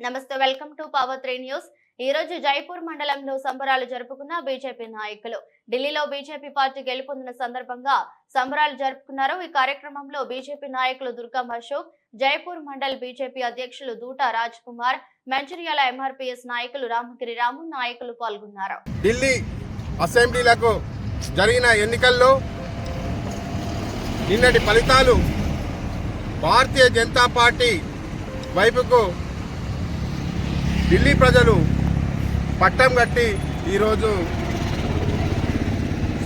నమస్తే welcome to power three news ఈ రోజు జైపూర్ మండలంలో సంబరాలు జరుపుకున్న బీజేపీ నాయకులు. ఢిల్లీలో బీజేపీ పార్టీ గెలుపొందిన సందర్భంగా సంబరాలు జరుపుకున్నారు. ఈ కార్యక్రమంలో బీజేపీ నాయకులు దుర్గం అశోక్ జైపూర్ మండల్ బీజేపీ అధ్యక్షులు దూట రాజ్ కుమార్ మంచిర్యాల ఎంఆర్పీఎస్ నాయకులు రామగిరి రాము నాయకులు పాల్గొన్నారు. ఢిల్లీ అసెంబ్లీలకు జరిగిన ఎన్నికల్లో నిన్నటి ఫలితాలు భారతీయ జనతా పార్టీ వైపుకు ఢిల్లీ ప్రజలు పట్టం కట్టి ఈరోజు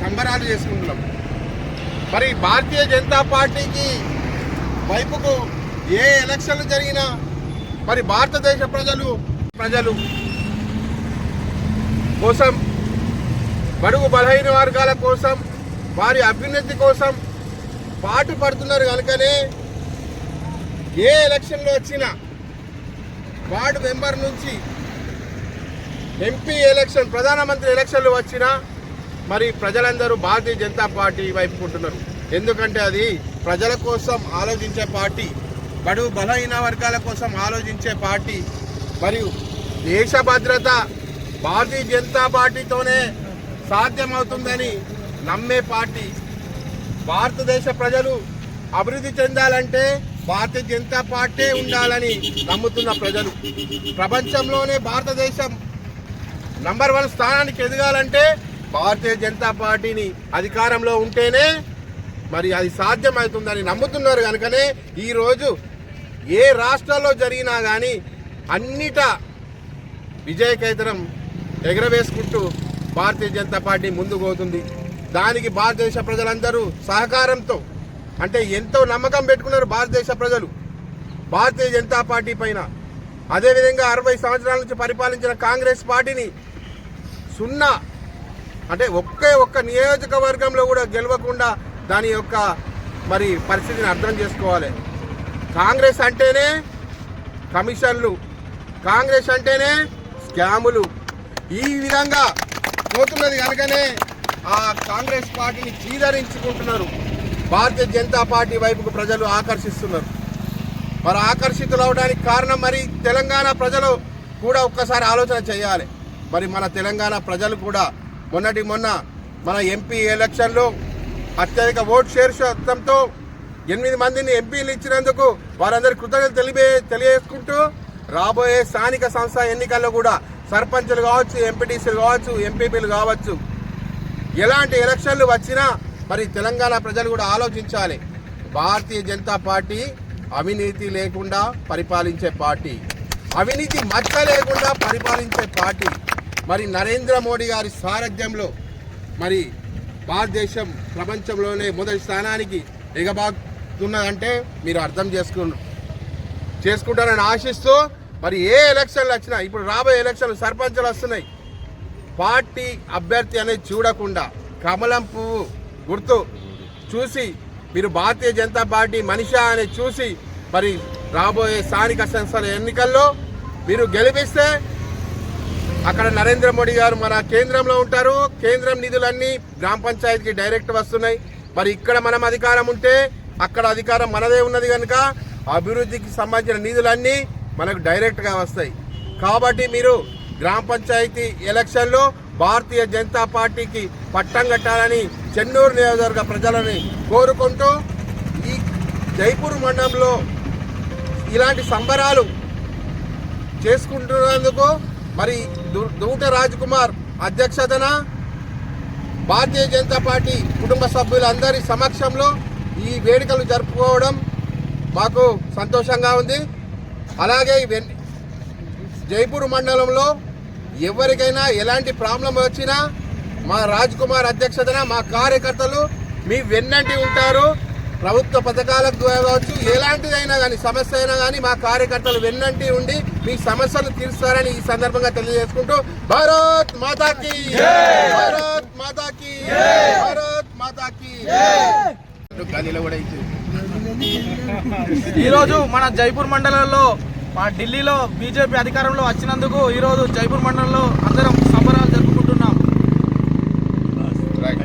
సంబరాలు చేసుకుంటున్నాం మరి భారతీయ జనతా పార్టీకి వైపుకు ఏ ఎలక్షన్లు జరిగినా మరి భారతదేశ ప్రజలు ప్రజలు కోసం బడుగు బలహీన వర్గాల కోసం వారి అభ్యున్నతి కోసం పాటు పడుతున్నారు కనుకనే ఏ ఎలక్షన్లో వచ్చినా వార్డు మెంబర్ నుంచి ఎంపీ ఎలక్షన్ ప్రధానమంత్రి ఎలక్షన్లు వచ్చినా మరి ప్రజలందరూ భారతీయ జనతా పార్టీ వైపు ఉంటున్నారు. ఎందుకంటే అది ప్రజల కోసం ఆలోచించే పార్టీ బడుగు బలహీన వర్గాల కోసం ఆలోచించే పార్టీ. మరియు దేశ భద్రత భారతీయ జనతా పార్టీతోనే సాధ్యమవుతుందని నమ్మే పార్టీ. భారతదేశ ప్రజలు అభివృద్ధి చెందాలంటే భారతీయ జనతా పార్టీ ఉండాలని నమ్ముతున్న ప్రజలు. ప్రపంచంలోనే భారతదేశం నంబర్ వన్ స్థానానికి ఎదగాలంటే భారతీయ జనతా పార్టీని అధికారంలో ఉంటేనే మరి అది సాధ్యమవుతుందని నమ్ముతున్నారు కనుకనే ఈరోజు ఏ రాష్ట్రాల్లో జరిగినా కానీ అన్నిట విజయకేతనం ఎగరవేసుకుంటూ భారతీయ జనతా పార్టీ ముందుకు పోతుంది. దానికి భారతదేశ ప్రజలందరూ సహకారంతో అంటే ఎంతో నమ్మకం పెట్టుకున్నారు భారతదేశ ప్రజలు. భారతీయ జనతా పార్టీ పైన. అదేవిధంగా అరవై సంవత్సరాల నుంచి పరిపాలించిన కాంగ్రెస్ పార్టీని సున్నా అంటే ఒకే ఒక్క నియోజకవర్గంలో కూడా గెలవకుండా దాని యొక్క మరి పరిస్థితిని అర్థం చేసుకోవాలి. కాంగ్రెస్ అంటేనే కమిషన్లు కాంగ్రెస్ అంటేనే స్కాములు. ఈ విధంగా పోతున్నది కనుకనే ఆ కాంగ్రెస్ పార్టీని చీదరించుకుంటున్నారు. భారతీయ జనతా పార్టీ వైపుకు ప్రజలు ఆకర్షిస్తున్నారు. మరి ఆకర్షితులు అవడానికి కారణం మరి తెలంగాణ ప్రజలు కూడా ఒక్కసారి ఆలోచన చేయాలి. మరి మన తెలంగాణ ప్రజలు కూడా మొన్నటి మొన్న మన ఎంపీ ఎలక్షన్లో అత్యధిక ఓట్ షేర్ శాతంతో ఎనిమిది మందిని ఎంపీలు ఇచ్చినందుకు వారందరి కృతజ్ఞతలు తెలిపే తెలియజేసుకుంటూ రాబోయే స్థానిక సంస్థ ఎన్నికల్లో కూడా సర్పంచులు కావచ్చు ఎంపీటీసీలు కావచ్చు ఎంపీపీలు కావచ్చు. ఎలాంటి ఎలక్షన్లు వచ్చినా మరి తెలంగాణ ప్రజలు కూడా ఆలోచించాలి. భారతీయ జనతా పార్టీ అవినీతి లేకుండా పరిపాలించే పార్టీ. అవినీతి మచ్చ లేకుండా పరిపాలించే పార్టీ. మరి నరేంద్ర మోడీ గారి సారథ్యంలో మరి భారతదేశం ప్రపంచంలోనే మొదటి స్థానానికి ఎగబాగుతున్నదంటే మీరు అర్థం చేసుకు చేసుకుంటారని ఆశిస్తూ మరి ఏ ఎలక్షన్లు వచ్చినా ఇప్పుడు రాబోయే ఎలక్షన్లు సర్పంచులు వస్తున్నాయి. పార్టీ అభ్యర్థి అనేది చూడకుండా కమలం పువ్వు గుర్తు చూసి మీరు భారతీయ జనతా పార్టీ మనిషి అని చూసి మరి రాబోయే స్థానిక సంస్థల ఎన్నికల్లో మీరు గెలిపిస్తే అక్కడ నరేంద్ర మోడీ గారు మన కేంద్రంలో ఉంటారు. కేంద్రం నిధులన్నీ గ్రామ పంచాయతీకి డైరెక్ట్ వస్తున్నాయి. మరి ఇక్కడ మనం అధికారం ఉంటే అక్కడ అధికారం మనదే ఉన్నది కనుక అభివృద్ధికి సంబంధించిన నిధులన్నీ మనకు డైరెక్ట్గా వస్తాయి. కాబట్టి మీరు గ్రామ పంచాయతీ ఎలక్షన్లో భారతీయ జనతా పార్టీకి పట్టం కట్టాలని చెన్నూరు నియోజకవర్గ ప్రజలని కోరుకుంటూ ఈ జైపూర్ మండలంలో ఇలాంటి సంబరాలు చేసుకుంటున్నందుకు మరి దు- దూట రాజ్ కుమార్ అధ్యక్షతన భారతీయ జనతా పార్టీ కుటుంబ సభ్యులందరి సమక్షంలో ఈ వేడుకలు జరుపుకోవడం మాకు సంతోషంగా ఉంది. అలాగే వెన్- జైపూర్ మండలంలో ఎవరికైనా ఎలాంటి ప్రాబ్లం వచ్చినా మా రాజ్ కుమార్ అధ్యక్షతన మా కార్యకర్తలు మీ వెన్నంటి ఉంటారు. ప్రభుత్వ పథకాలకు ద్వారా కావచ్చు ఎలాంటిదైనా కానీ సమస్య అయినా కానీ మా కార్యకర్తలు వెన్నంటి ఉండి మీ సమస్యలు తీరుస్తారని ఈ సందర్భంగా తెలియజేసుకుంటూ భారత్ మాతాకి భారత్ మాతాకి భారత్ మాతాకి ఈరోజు మన జైపూర్ మండలంలో మా ఢిల్లీలో బీజేపీ అధికారంలో వచ్చినందుకు ఈరోజు జైపూర్ మండలంలో అందరం సంబరాలు జరుపుకుంటున్నాం.